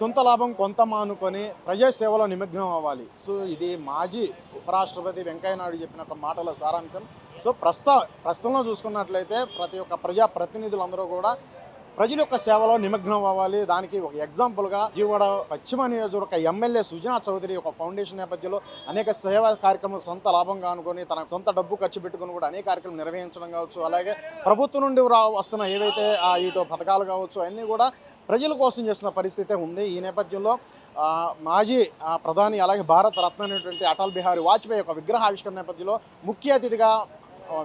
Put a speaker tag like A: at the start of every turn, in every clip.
A: సొంత లాభం కొంత మానుకొని ప్రజాసేవలో నిమగ్నం అవ్వాలి. సో ఇది మాజీ ఉపరాష్ట్రపతి వెంకయ్యనాయుడు చెప్పిన ఒక మాటల సారాంశం. సో ప్రస్తుత ప్రస్తుతంలో చూసుకున్నట్లయితే ప్రతి ఒక్క ప్రజా ప్రతినిధులందరూ కూడా ప్రజల యొక్క సేవలో నిమగ్నం అవ్వాలి. దానికి ఒక ఎగ్జాంపుల్గా జీవడ పశ్చిమ నియోజకవర్గ ఎమ్మెల్యే సుజనా చౌదరి ఒక ఫౌండేషన్ నేపథ్యంలో అనేక సేవా కార్యక్రమాలు సొంత లాభంగా అనుకొని తన సొంత డబ్బు ఖర్చు పెట్టుకుని కూడా అనేక కార్యక్రమాలు నిర్వహించడం కావచ్చు. అలాగే ప్రభుత్వం నుండి వస్తున్న ఏవైతే ఇటు పథకాలు కావచ్చు అన్నీ కూడా ప్రజల కోసం చేసిన పరిస్థితి ఉంది. ఈ నేపథ్యంలో మాజీ ప్రధాని అలాగే భారత రత్న అయినటువంటి అటల్ బిహారీ వాజ్పేయి యొక్క విగ్రహావిష్కరణ నేపథ్యంలో ముఖ్య అతిథిగా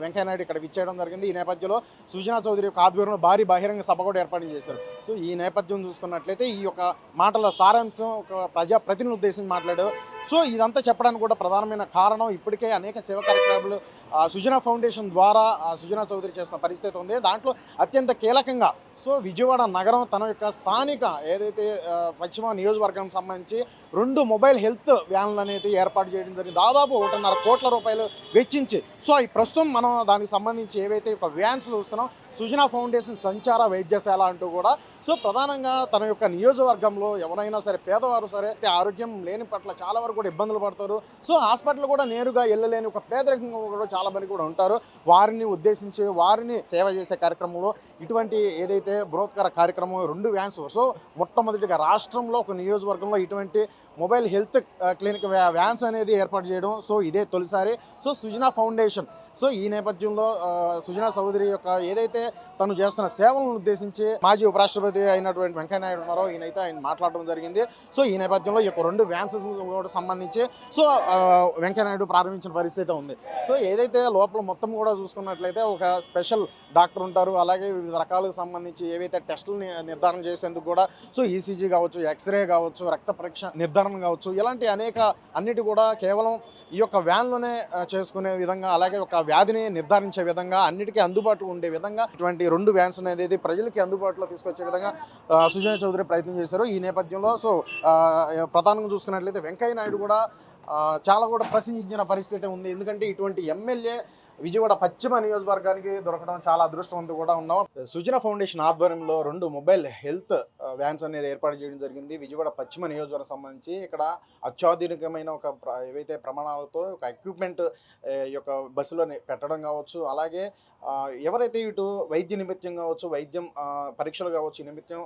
A: వెంకయ్యనాయుడు ఇక్కడ విచ్చేయడం జరిగింది. ఈ నేపథ్యంలో సుజనా చౌదరి యొక్క ఆధ్వర్యంలో భారీ బహిరంగ సభ కూడా ఏర్పాటు చేశారు. సో ఈ నేపథ్యం చూసుకున్నట్లయితే ఈ యొక్క మాటల సారాంశం ఒక ప్రజాప్రతినిధి ఉద్దేశించి మాట్లాడారు. సో ఇదంతా చెప్పడానికి కూడా ప్రధానమైన కారణం ఇప్పటికే అనేక సేవా కార్యక్రమాలు సుజనా ఫౌండేషన్ ద్వారా సుజనా చౌదరి చేసిన పరిస్థితి ఉంది. దాంట్లో అత్యంత కీలకంగా సో విజయవాడ నగరం తన యొక్క స్థానిక ఏదైతే పశ్చిమ నియోజకవర్గం సంబంధించి రెండు మొబైల్ హెల్త్ వ్యాన్లు అనేది ఏర్పాటు చేయడం జరిగింది. దాదాపు ఒకటిన్నర కోట్ల రూపాయలు వెచ్చించి సో ఈ ప్రస్తుతం మనం దానికి సంబంధించి ఏవైతే ఒక వ్యాన్స్ చూస్తున్నాం సుజనా ఫౌండేషన్ సంచార వైద్యశాల అంటూ కూడా సో ప్రధానంగా తన యొక్క నియోజకవర్గంలో ఎవరైనా సరే పేదవారు సరే ఆరోగ్యం లేని పట్ల చాలా వరకు కూడా ఇబ్బందులు పడతారు. సో హాస్పిటల్ కూడా నేరుగా వెళ్ళలేని ఒక పేదరికంగా కూడా చాలా చాలామంది కూడా ఉంటారు. వారిని ఉద్దేశించి వారిని సేవ చేసే కార్యక్రమంలో ఇటువంటి ఏదైతే బృహత్కర కార్యక్రమం రెండు వ్యాన్స్ సో మొట్టమొదటిగా రాష్ట్రంలో ఒక నియోజకవర్గంలో ఇటువంటి మొబైల్ హెల్త్ క్లినిక్ వ్యాన్స్ అనేది ఏర్పాటు చేయడం సో ఇదే తొలిసారి. సో సుజనా ఫౌండేషన్ సో ఈ నేపథ్యంలో సుజనా చౌదరి యొక్క ఏదైతే తను చేస్తున్న సేవలను ఉద్దేశించి మాజీ ఉపరాష్ట్రపతి అయినటువంటి వెంకయ్యనాయుడు ఉన్నారో ఈయనైతే ఆయన మాట్లాడడం జరిగింది. సో ఈ నేపథ్యంలో ఈ రెండు వ్యాన్స్ కూడా సంబంధించి సో వెంకయ్యనాయుడు ప్రారంభించిన పరిస్థితి ఉంది. సో ఏదైతే లోపల మొత్తం కూడా చూసుకున్నట్లయితే ఒక స్పెషల్ డాక్టర్ ఉంటారు అలాగే వివిధ రకాలకు సంబంధించి ఏవైతే టెస్టులు నిర్ధారణ చేసేందుకు కూడా సో ఈసీజీ కావచ్చు ఎక్స్రే కావచ్చు రక్త పరీక్ష నిర్ధారణ కావచ్చు ఇలాంటి అనేక అన్నిటి కూడా కేవలం ఈ యొక్క వ్యాన్లోనే చేసుకునే విధంగా అలాగే ఒక వ్యాధిని నిర్ధారించే విధంగా అన్నిటికీ అందుబాటులో ఉండే విధంగా ఇటువంటి రెండు వ్యాన్స్ అనేది ప్రజలకి అందుబాటులో తీసుకొచ్చే విధంగా ఆ, సుజనా చౌదరి ప్రయత్నం చేశారు ఈ నేపథ్యంలో. సో ప్రధానంగా చూసుకున్నట్లయితే వెంకయ్య నాయుడు కూడా చాలా కూడా ప్రశంసించిన పరిస్థితి ఉంది. ఎందుకంటే ఇటువంటి ఎమ్మెల్యే విజయవాడ పశ్చిమ నియోజకవర్గానికి దొరకడం చాలా అదృష్టవంతం కూడా ఉన్నాం. సుజన ఫౌండేషన్ ఆధ్వర్యంలో రెండు మొబైల్ హెల్త్ వ్యాన్స్ అనేది ఏర్పాటు చేయడం జరిగింది. విజయవాడ పశ్చిమ నియోజకవర్గం సంబంధించి ఇక్కడ అత్యాధునికమైన ఒక ఏవైతే ప్రమాణాలతో ఒక ఎక్విప్మెంట్ యొక్క బస్సులో పెట్టడం కావచ్చు అలాగే ఎవరైతే ఇటు వైద్య నిమిత్తం కావచ్చు వైద్యం పరీక్షలు కావచ్చు నిమిత్తం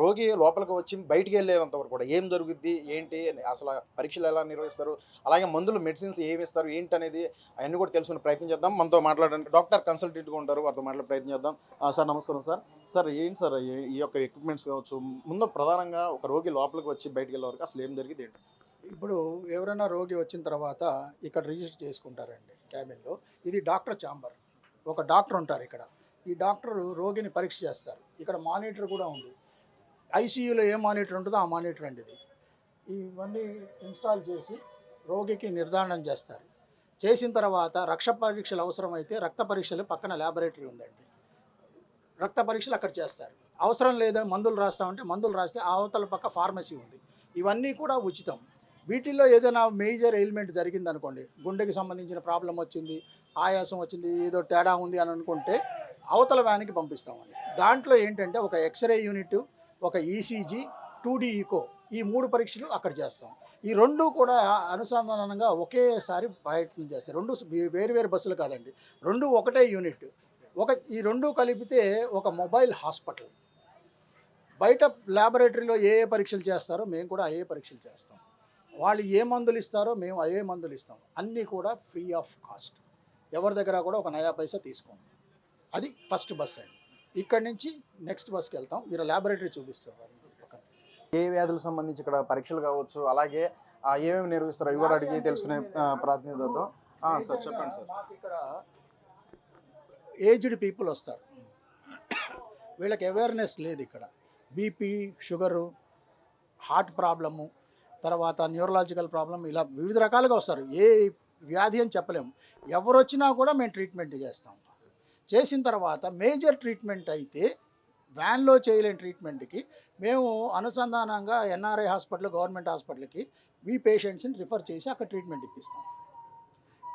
A: రోగి లోపలికి వచ్చి బయటికి వెళ్ళేంతవరకు కూడా ఏం జరుగుద్ది ఏంటి అసలు పరీక్షలు ఎలా నిర్వహిస్తారు అలాగే మందులు మెడిసిన్స్ ఏమి ఇస్తారు ఏంటి అనేది అవన్నీ కూడా తెలుసుకునే ప్రయత్నం చేద్దాం. మనతో మాట్లాడండి. డాక్టర్ కన్సల్టెంట్గా ఉంటారు. వారితో మాట్లాడే ప్రయత్నం చేద్దాం. సార్ నమస్కారం సార్. సార్ ఏంటి సార్ ఈ- ఈ యొక్క ఎక్విప్మెంట్స్ కావచ్చు? ముందు ప్రధానంగా ఒక రోగి లోపలికి వచ్చి బయటికి వెళ్ళే వరకు అసలు ఏం జరిగింది? ఏంటి?
B: ఇప్పుడు ఎవరైనా రోగి వచ్చిన తర్వాత ఇక్కడ రిజిస్టర్ చేసుకుంటారండి క్యాబిన్లో. ఇది డాక్టర్ ఛాంబర్. ఒక డాక్టర్ ఉంటారు ఇక్కడ. ఈ డాక్టర్ రోగిని పరీక్ష చేస్తారు. ఇక్కడ మానిటర్ కూడా ఉంది. ఐసీయూలో ఏ మానిటర్ ఉంటుందో ఆ మానిటర్ అండి ఇది. ఇవన్నీ ఇన్స్టాల్ చేసి రోగికి నిర్ధారణ చేస్తారు. చేసిన తర్వాత రక్ష పరీక్షలు అవసరమైతే రక్త పరీక్షలు పక్కన ల్యాబొరేటరీ ఉందండి. రక్త పరీక్షలు అక్కడ చేస్తారు. అవసరం లేదా మందులు రాస్తామంటే మందులు రాస్తే ఆ అవతల పక్క ఫార్మసీ ఉంది. ఇవన్నీ కూడా ఉచితం. వీటిల్లో ఏదైనా మేజర్ ఎయిల్మెంట్ జరిగింది అనుకోండి గుండెకి సంబంధించిన ప్రాబ్లం వచ్చింది ఆయాసం వచ్చింది ఏదో తేడా ఉంది అని అనుకుంటే అవతల వ్యాన్కి పంపిస్తామండి. దాంట్లో ఏంటంటే ఒక ఎక్స్రే యూనిట్ ఒక ఈసీజీ టూ డీ ఈకో ఈ మూడు పరీక్షలు అక్కడ చేస్తాం. ఈ రెండు కూడా అనుసంధానంగా ఒకేసారి ప్రయత్నం చేస్తాయి. రెండు వేరు వేరు బస్సులు కాదండి. రెండు ఒకటే యూనిట్. ఒక ఈ రెండు కలిపితే ఒక మొబైల్ హాస్పిటల్. బయట ల్యాబొరేటరీలో ఏ ఏ పరీక్షలు చేస్తారో మేము కూడా అయ్యే పరీక్షలు చేస్తాం. వాళ్ళు ఏ మందులు ఇస్తారో మేము అదే మందులు ఇస్తాం. అన్నీ కూడా ఫ్రీ ఆఫ్ కాస్ట్. ఎవరి దగ్గర కూడా ఒక నయా పైసా తీసుకోం అది ఫస్ట్ బస్ అండి. ఇక్కడి నుంచి నెక్స్ట్ బస్కి వెళ్తాం. మీరు ల్యాబొరేటరీ చూపిస్తారు. వాళ్ళకి.
A: ఏ వ్యాధులకు సంబంధించి ఇక్కడ పరీక్షలు కావచ్చు అలాగే ఏమేమి నిర్వహిస్తారు కూడా అడిగి తెలుసుకునే ప్రాతినిధ్యంతో సార్ చెప్పండి సార్.
B: ఇక్కడ ఏజ్డ్ పీపుల్ వస్తారు. వీళ్ళకి అవేర్నెస్ లేదు ఇక్కడ. బీపీ షుగరు హార్ట్ ప్రాబ్లము తర్వాత న్యూరలాజికల్ ప్రాబ్లం ఇలా వివిధ రకాలుగా వస్తారు. ఏ వ్యాధి అని చెప్పలేము. ఎవరు వచ్చినా కూడా మేము ట్రీట్మెంట్ చేస్తాం. చేసిన తర్వాత మేజర్ ట్రీట్మెంట్ అయితే వ్యాన్లో చేయలేని ట్రీట్మెంట్కి మేము అనుసంధానంగా ఎన్ఆర్ఐ హాస్పిటల్ గవర్నమెంట్ హాస్పిటల్కి మీ పేషెంట్స్ని రిఫర్ చేసి అక్కడ ట్రీట్మెంట్ ఇప్పిస్తాం.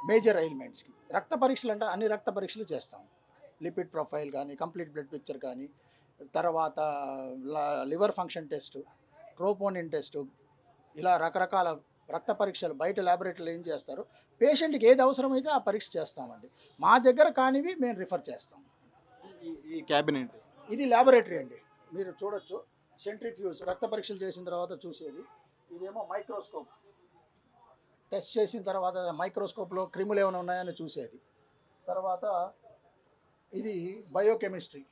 B: మేజర్ ఎయిల్మెంట్స్కి రక్త పరీక్షలు అంటే అన్ని రక్త పరీక్షలు చేస్తాం. లిపిడ్ ప్రొఫైల్ కానీ కంప్లీట్ బ్లడ్ పిక్చర్ కానీ తర్వాత liver function test troponin test ఇలా రకరకాల రక్త పరీక్షలు బయట ల్యాబొరేటరీలో ఏం చేస్తారు? పేషెంట్కి ఏది అవసరమైతే ఆ పరీక్ష చేస్తామండి. మా దగ్గర కానివి మేము రిఫర్ చేస్తాం.
A: ఈ- క్యాబినెట్.
B: ఇది ల్యాబొరేటరీ అండి. మీరు చూడొచ్చు. సెంట్రిఫ్యూజ్ రక్త పరీక్షలు చేసిన తర్వాత చూసేది. ఇదేమో మైక్రోస్కోప్ టెస్ట్ చేసిన తర్వాత మైక్రోస్కోప్లో క్రిములు ఏమైనా ఉన్నాయని చూసేది. తర్వాత ఇది బయోకెమిస్ట్రీ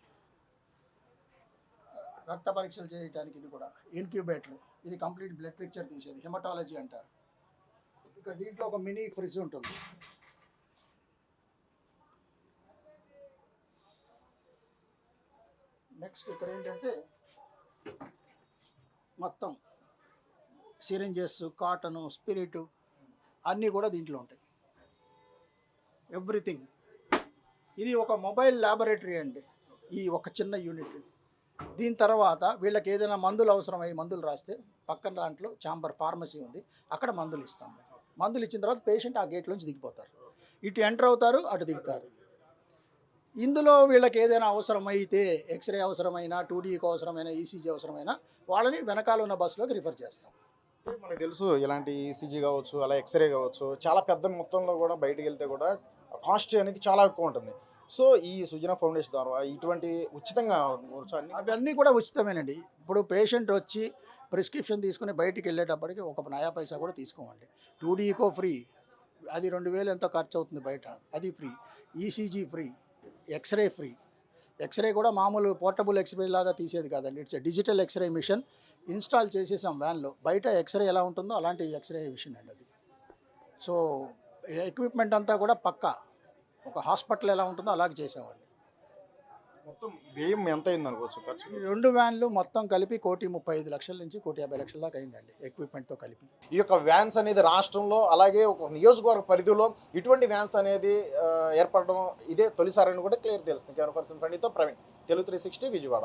B: రక్త పరీక్షలు చేయడానికి ఇది కూడా. ఇన్క్యుబేటర్ ఇది కంప్లీట్ బ్లడ్ పిక్చర్ తీసేది. హెమటాలజీ అంటారు. ఇక దీంట్లో ఒక మినీ ఫ్రిడ్జ్ ఉంటుంది. నెక్స్ట్ ఇక్కడ ఏంటంటే మొత్తం సిరింజెస్ కాటను స్పిరిట్ అన్నీ కూడా దీంట్లో ఉంటాయి. ఎవ్రీథింగ్ ఇది ఒక మొబైల్ ల్యాబొరేటరీ అండి. ఈ ఒక చిన్న యూనిట్ దీని తర్వాత వీళ్ళకి ఏదైనా మందులు అవసరమై మందులు రాస్తే పక్కన దాంట్లో చాంబర్ ఫార్మసీ ఉంది. అక్కడ మందులు ఇస్తాం. మందులు ఇచ్చిన తర్వాత పేషెంట్ ఆ గేట్లోంచి దిగిపోతారు. ఇటు ఎంటర్ అవుతారు అటు దిగుతారు. ఇందులో వీళ్ళకి ఏదైనా అవసరమైతే ఎక్స్రే అవసరమైన టూ డీకి అవసరమైన ఈసీజీ అవసరమైన వాళ్ళని వెనకాల ఉన్న బస్సులోకి రిఫర్ చేస్తాం.
A: మనకు తెలుసు ఇలాంటి ఈసీజీ కావచ్చు అలా ఎక్స్రే కావచ్చు చాలా పెద్ద మొత్తంలో కూడా బయటికి వెళ్తే కూడా కాస్ట్ అనేది చాలా ఎక్కువ ఉంటుంది. సో ఈ సుజన ఫౌండేషన్ ద్వారా ఇటువంటి ఉచితంగా
B: అవన్నీ కూడా ఉచితమేనండి. ఇప్పుడు పేషెంట్ వచ్చి ప్రిస్క్రిప్షన్ తీసుకుని బయటికి వెళ్ళేటప్పటికి ఒక నయా పైసా కూడా తీసుకోమండి. Two d echo free. అది రెండు వేలు ఎంతో ఖర్చు అవుతుంది బయట. అది free. ECG free. X ray free. X ray కూడా మామూలు పోర్టబుల్ ఎక్స్రే లాగా తీసేది కాదండి. It's digital x ray machine. Install చేసేసాం వ్యాన్లో. బయట ఎక్స్రే ఎలా ఉంటుందో అలాంటి ఎక్స్రే మిషన్ అండి అది. సో ఎక్విప్మెంట్ అంతా కూడా పక్కా. ఒక హాస్పిటల్ ఎలా ఉంటుందో అలాగే చేసామండి
A: మొత్తం వ్యయం ఎంత అయింది అనుకోవచ్చు ఖర్చు
B: రెండు వ్యాన్లు మొత్తం కలిపి కోటి ముప్పై ఐదు లక్షల నుంచి కోటి యాభై లక్షల దాకా అయిందండి ఎక్విప్మెంట్తో కలిపి.
A: ఈ యొక్క వ్యాన్స్ అనేది రాష్ట్రంలో అలాగే ఒక నియోజకవర్గ పరిధిలో ఇటువంటి వ్యాన్స్ అనేది ఏర్పడడం ఇదే తొలిసారని కూడా క్లియర్ తెలుస్తుంది. కెమెరా పర్సన్ ఫ్రెండ్తో ప్రవీణ్ తెలుగు త్రీ సిక్స్టీ విజయవాడ.